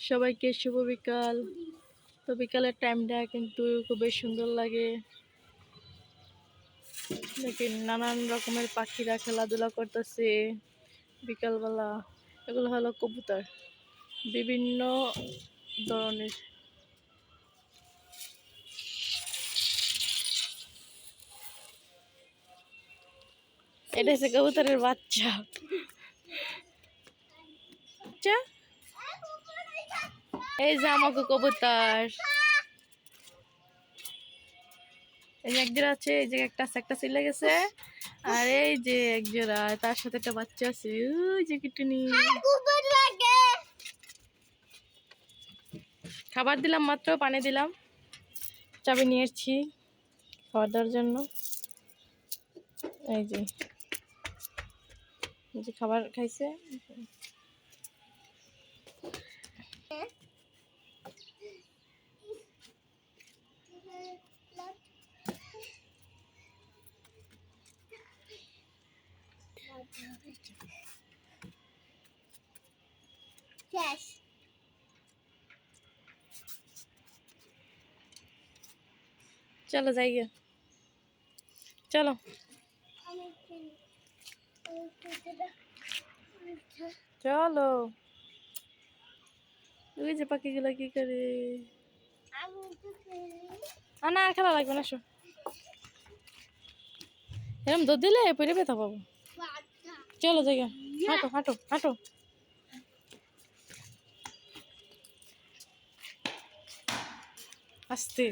সবাইকে শুভ বিকাল। তো বিকালের টাইমটা কিন্তু খুবই সুন্দর লাগে। দেখেন নানান রকমের পাখিরা খেলাধুলা করতেছে বিকালবেলা। এগুলো হলো কবুতর। বিভিন্ন ধরনের। এটা হচ্ছে কবুতরের বাচ্চা। বাচ্চা এই যে আমাকে কবুতর। এই যে একজোড়া আছে এই যে একটা আছে, একটা চলে গেছে। আর এই যে একজোড়া তার সাথে একটা বাচ্চা আছে। ওই যে কিটুনি। খাবার দিলাম মাত্র পানি দিলাম। চাবি নিয়ে এসছি খাবার দেওয়ার জন্য। এই যে। এই যে খাবার খাইছে। Yes. চলো যাই। চলো চলো ওই যে পাখিগুলো কি করে না খেলা লাগবে না শো এরকম দুধ দিলে পরে ব্যথা পাবো চলো যাই গে। হাঁটো হাঁটো হাঁটো আস্তে